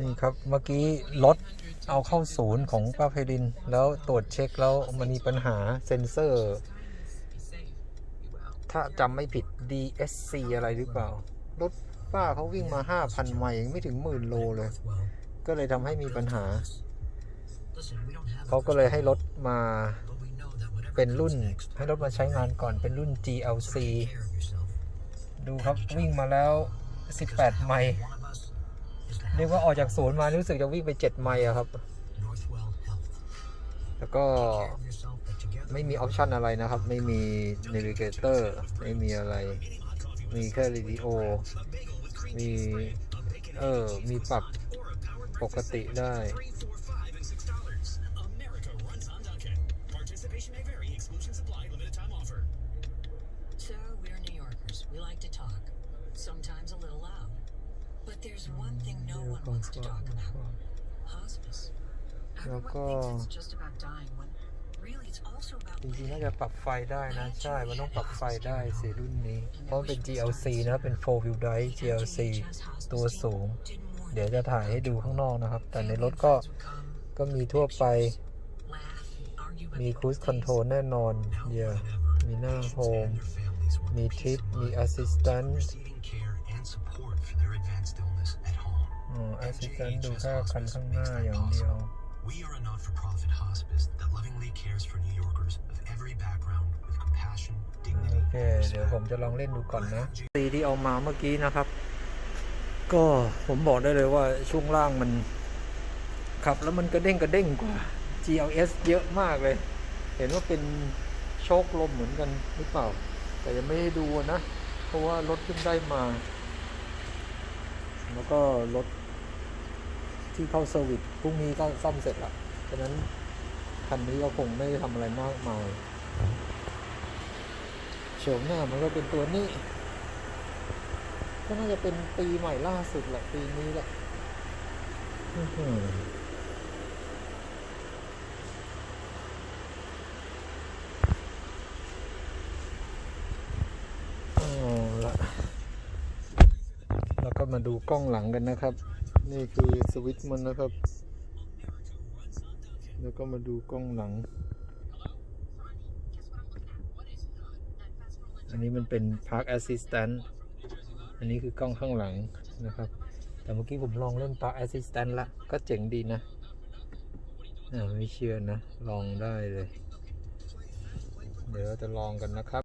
นี่ครับเมื่อกี้รถเอาเข้าศูนย์ของป้าไพริน แล้วตรวจเช็คแล้วมันมีปัญหาเซ็นเซอร์ ถ้าจำไม่ผิด DSC อะไรหรือเปล่า รถป้าเขาวิ่งมา 5,000 ไมล์ยังไม่ถึงหมื่นโลเลย ก็เลยทำให้มีปัญหา เขาก็เลยให้รถมาเป็นรุ่น ให้รถมาใช้งานก่อนเป็นรุ่น GLC ดูครับวิ่งมาแล้ว 18 ไมล์ เรียกว่าออกจากศูนย์มารู้สึกจะวิ่งไปเจ็ดไมล์ครับ แล้วก็ไม่มีออปชันอะไรนะครับ ไม่มีเนวิเกเตอร์ไม่มีอะไร มีแค่รีดิโอ มีเออ มีปรับปกติได้ there's one thing no wants to talk about hospice. Everyone Loco. thinks it's just about dying when really it's also about จริงๆน่า living. จะปรับไฟได้นะ ใช่ มันต้องปรับไฟได้สิรุ่นนี้ เพราะมันเป็น GLC นะ เป็น4 wheel drive GLC ตัวสูง เดี๋ยวจะถ่ายให้ดูข้างนอกนะครับ แต่ในรถก็ ก็มีทั่วไป มี cruise control แน่นอนเดี๋ยวมีหน้าโฮม มีทิป มี assistant receiving care and support for their advanced illness at home. อ๋อ assistant ดูแค่คันข้างหน้าอย่างเดียว We are a not-for-profit hospice that lovingly cares for New Yorkers of every background with compassion, โอ dignity, เค เดี๋ยวผมจะลองเล่นดูก่อนนะซีที่เอามาเมื่อกี้นะครับ ก็ผมบอกได้เลยว่าช่วงล่างมัน ขับแล้วมันกระเด้งกระเด้งกว่า GLS เยอะมากเลย เห็นว่าเป็นโชคลมเหมือนกันหรือเปล่า แต่ยังไม่ได้ดูนะ เพราะว่ารถเพิ่งได้มา แล้วก็รถที่เข้าเซอร์วิสพรุ่งนี้ก็ซ่อมเสร็จละฉะนั้นคันนี้ก็คงไม่ได้ทำอะไรมากมายโฉมหน้ามันก็เป็นตัวนี้ ก็น่าจะเป็นปีใหม่ล่าสุดแหละปีนี้แหละอื้อหือเอาละ็มาดูกล้องหลังกันนะครับ นี่คือสวิตช์มันนะครับ แล้วก็มาดูกล้องหลัง อันนี้มันเป็น Park Assistant อันนี้คือกล้องข้างหลังนะครับ แต่เมื่อกี้ผมลองเล่น Park Assistant ละ ก็เจ๋งดีนะไม่เชื่อนะ ลองได้เลย เดี๋ยวเราจะลองกันนะครับ